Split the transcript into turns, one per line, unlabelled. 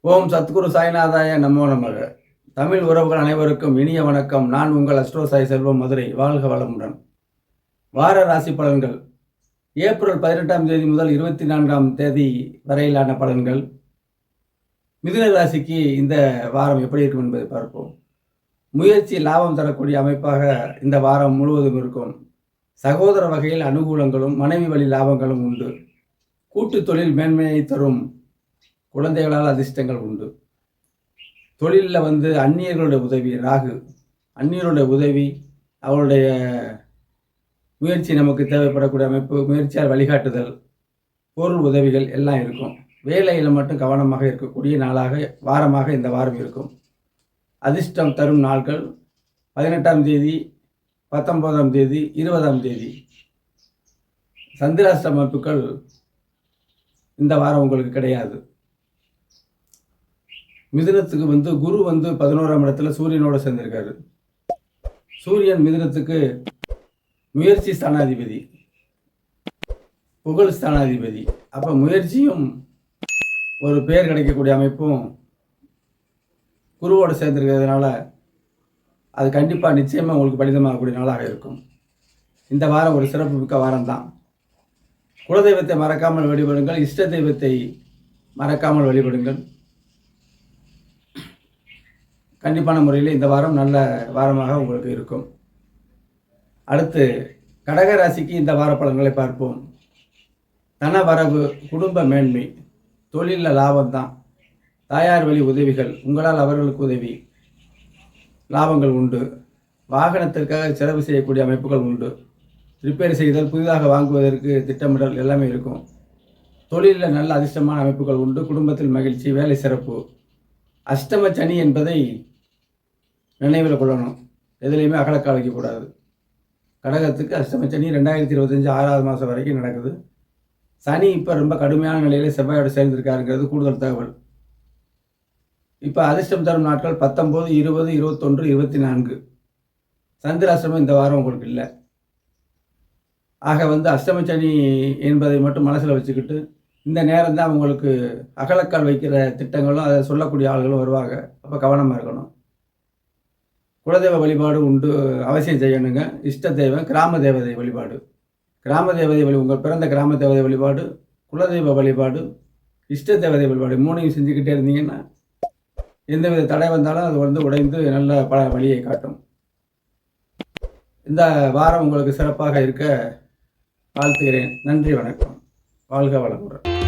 ஓம் சத்குரு சாய்நாதாய நமோ நமக. தமிழ் உறவுகள் அனைவருக்கும் இனிய வணக்கம். நான் உங்கள் அஸ்ட்ரோ சாய் செல்வம் மதுரை. வாழ்க வளமுடன். வார ராசி பலன்கள். ஏப்ரல் பதினெட்டாம் தேதி முதல் இருபத்தி நான்காம் தேதி வரையிலான பலன்கள். மிதுன ராசிக்கு இந்த வாரம் எப்படி இருக்கும் என்பதை பார்ப்போம். முயற்சி லாபம் தரக்கூடிய அமைப்பாக இந்த வாரம் முழுவதும் இருக்கும். சகோதர வகையில் அனுகூலங்களும் மனைவி வழி லாபங்களும் உண்டு. கூட்டு தொழில் மேன்மையை தரும். குழந்தைகளால் அதிர்ஷ்டங்கள் உண்டு. தொழிலில் வந்து அந்நியர்களுடைய உதவி ராகு அந்நியருடைய உதவி அவருடைய முயற்சி நமக்கு தேவைப்படக்கூடிய அமைப்பு முயற்சியால் வழிகாட்டுதல் பொருள் உதவிகள் எல்லாம் இருக்கும். வேலையில் மட்டும் கவனமாக இருக்கக்கூடிய நாளாக வாரமாக இந்த வாரம் இருக்கும். அதிர்ஷ்டம் தரும் நாட்கள் பதினெட்டாம் தேதி பத்தொன்பதாம் தேதி இருபதாம் தேதி. சந்திராஷ்டமப்புகள் இந்த வாரம் உங்களுக்கு கிடையாது. மிதுனத்துக்கு வந்து குரு வந்து பதினோராம் இடத்துல சூரியனோட சேர்ந்திருக்காரு. சூரியன் மிதுனத்துக்கு முயற்சி ஸ்தானாதிபதி. புகழ் ஸ்தானாதிபதி. அப்போ முயற்சியும் ஒரு பெயர் கிடைக்கக்கூடிய அமைப்பும் குருவோடு சேர்ந்திருக்கிறதுனால அது கண்டிப்பாக நிச்சயமாக உங்களுக்கு பலிதமாகக்கூடிய நாளாக இருக்கும். இந்த வாரம் ஒரு சிறப்பு மிக்க வாரம் தான் குலதெய்வத்தை மறக்காமல் வழிபடுங்கள் இஷ்ட தெய்வத்தை மறக்காமல் வழிபடுங்கள். கண்டிப்பான முறையில் இந்த வாரம் நல்ல வாரமாக உங்களுக்கு இருக்கும். அடுத்து கடக ராசிக்கு இந்த வார பலன்களை பார்ப்போம். தன வரவு குடும்ப மேன்மை தொழிலில் லாபம் தான் தாயார் வழி உதவிகள் உங்களால் அவர்களுக்கு உதவி லாபங்கள் உண்டு. வாகனத்திற்காக செலவு செய்யக்கூடிய அமைப்புகள் உண்டு. ரிப்பேர் செய்தல் புதிதாக வாங்குவதற்கு திட்டமிடல் எல்லாமே இருக்கும். தொழிலில் நல்ல அதிர்ஷ்டமான அமைப்புகள் உண்டு. குடும்பத்தில் மகிழ்ச்சி வேலை சிறப்பு. அஷ்டம சனி என்பதை நினைவில் கொள்ளணும் எதுலேயுமே அகலக்கால் வைக்கக்கூடாது. கடகத்துக்கு அஷ்டம சனி ரெண்டாயிரத்தி இருபத்தஞ்சி ஆறாவது மாதம் வரைக்கும் நடக்குது. சனி இப்போ ரொம்ப கடுமையான நிலையில் செவ்வாயோடு சேர்ந்திருக்காருங்கிறது கூடுதல் தகவல். இப்போ அதிர்ஷ்டம் தரும் நாட்கள் பத்தொம்போது இருபது இருபத்தொன்று இருபத்தி நான்கு சந்திராசிரமம் இந்த வாரம் உங்களுக்கு இல்லை. ஆக வந்து அஷ்டம சனி என்பதை மட்டும் மனசில் வச்சுக்கிட்டு இந்த நேரம் தான் அகலக்கால் வைக்கிற திட்டங்களும் அதை சொல்லக்கூடிய ஆளுகளும் வருவாங்க. அப்போ கவனமாக இருக்கணும். குலதெய்வ வழிபாடு உண்டு அவசியம் செய்யணுங்க. இஷ்ட தெய்வம் கிராம தேவதை வழிபாடு. கிராம தேவதை வழி உங்கள் பிறந்த கிராம தேவதை வழிபாடு குலதெய்வ வழிபாடு இஷ்ட தேவதை வழிபாடு மூணையும் செஞ்சுக்கிட்டே இருந்தீங்கன்னா எந்தவித தடை வந்தாலும் அது வந்து உடைந்து நல்ல பல வழியை காட்டும். இந்த வாரம் உங்களுக்கு சிறப்பாக இருக்க வாழ்த்துகிறேன். நன்றி வணக்கம். வாழ்க வளமுடன்.